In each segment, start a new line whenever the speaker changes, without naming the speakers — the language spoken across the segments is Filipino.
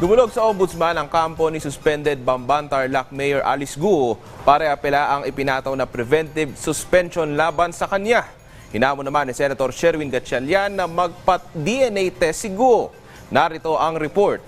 Dumulog sa ombudsman ang kampo ni suspended Bamban Tarlac Mayor Alice Guo para apela ang ipinataw na preventive suspension laban sa kanya. Hinamo naman ni Senator Sherwin Gatchalian na magpat-DNA test si Guo. Narito ang report.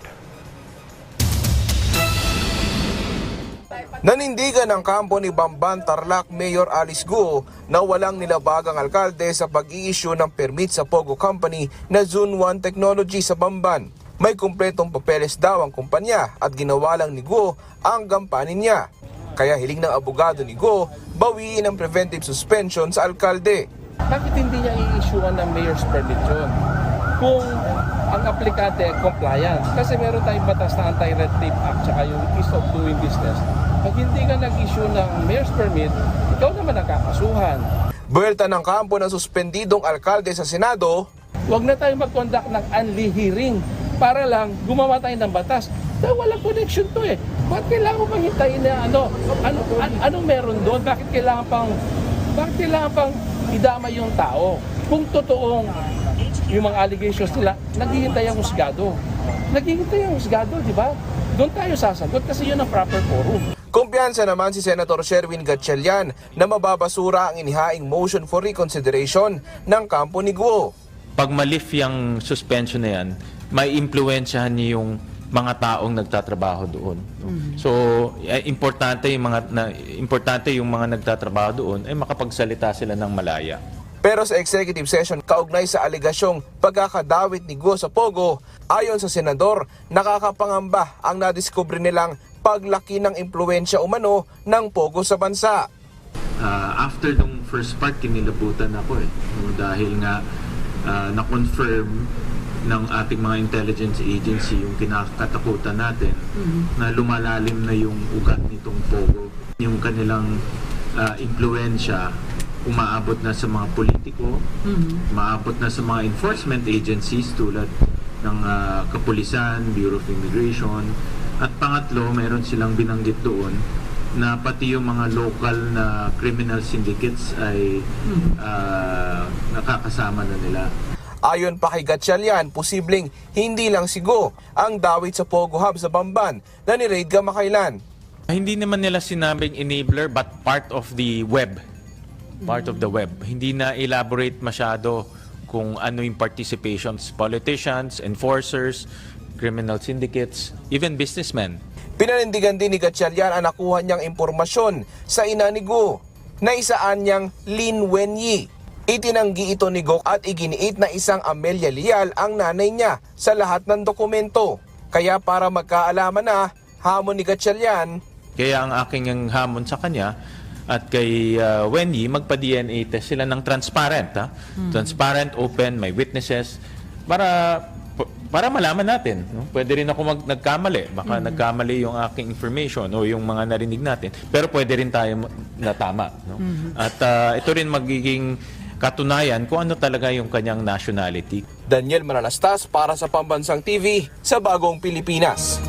Nanindigan ng kampo ni Bamban Tarlac Mayor Alice Guo na walang nilabagang alkalde sa pag-i-issue ng permit sa Pogo Company na Zone 1 Technology sa Bamban. May kumpletong papeles daw ang kumpanya at ginawa lang ni Guo ang gampanin niya. Kaya hiling ng abogado ni Guo bawiin ang preventive suspension sa alkalde.
Bakit hindi niya i-issuean ng mayor's permit yun? Kung ang aplikante ay compliant. Kasi meron tayong batas na Anti-Red Tape Act tsaka yung Ease of Doing Business. Pag hindi ka nag-issue ng mayor's permit, ikaw naman ang kakasuhan.
Buwelta ng kampo ng suspendidong alkalde sa Senado,
Huwag na tayo mag-conduct ng unli hearing para lang gumawa tayo ng batas. Dahil walang connection to eh. Bakit kailangan pang hintayin na ano? Ano, an, anong meron doon? Bakit kailangan pang bakit kailangan pang idama yung tao? Kung totoong yung mga allegations nila, naghihintay ang husgado. Naghihintay ang husgado, di ba? Doon tayo sasagot kasi yun ang proper forum.
Kumpiyansa naman si Senator Sherwin Gatchalian na mababasura ang inihaing motion for reconsideration ng kampo ni Guo.
pag malif yung suspension na yan, may impluensyahan niya yung mga taong nagtatrabaho doon. no? So, eh, importante yung mga na, importante yung mga nagtatrabaho doon ay makapagsalita sila ng malaya.
Pero sa executive session kaugnay sa aligasyong pagkakadawit ni Guo sa Pogo, ayon sa senador, nakakapangamba ang nadiskubre nilang paglaki ng impluensya umano ng Pogo sa bansa.
Ah, after nung first part, kinilabutan ako eh. Dahil nga ah, na-confirm ng ating mga intelligence agency yung kinakatakutan natin na lumalalim na yung ugat nitong Pogo. Yung kanilang ah, impluensya umaabot na sa mga politiko, umaabot na sa mga enforcement agencies tulad ng ah, Kapulisan, Bureau of Immigration, at pangatlo, meron silang binanggit doon na pati yung mga local na criminal syndicates ay ah, nakakasama na nila.
Ayon pa kay Gatchalian, posibleng hindi lang si Guo ang dawit sa Pogo Hub sa Bamban na ni-raid kamakailan.
Hindi naman nila sinabing enabler but part of the web. Part of the web. Hindi na elaborate masyado kung ano yung participations, politicians, enforcers, criminal syndicates, even businessmen.
Pinanindigan din ni Gatchalian ang nakuha niyang impormasyon sa ina ni Guo na isaan niyang Lin Wenyi. Itinanggi ito ni Gok at iginiit na isang Amelia Lial ang nanay niya sa lahat ng dokumento. Kaya para magkaalaman na, hamon ni Gatchalian,
Kaya ang aking ang hamon sa kanya at kay uh, Wendy, magpa-DNA test sila ng transparent. Ha? Transparent, open, may witnesses para para malaman natin. No? Pwede rin ako mag, nagkamali. Baka nagkamali yung aking information o yung mga narinig natin. Pero pwede rin tayo ma- na tama. No? At uh, ito rin magiging katunayan kung ano talaga yung kanyang nationality.
Daniel Manalastas para sa Pambansang TV sa Bagong Pilipinas.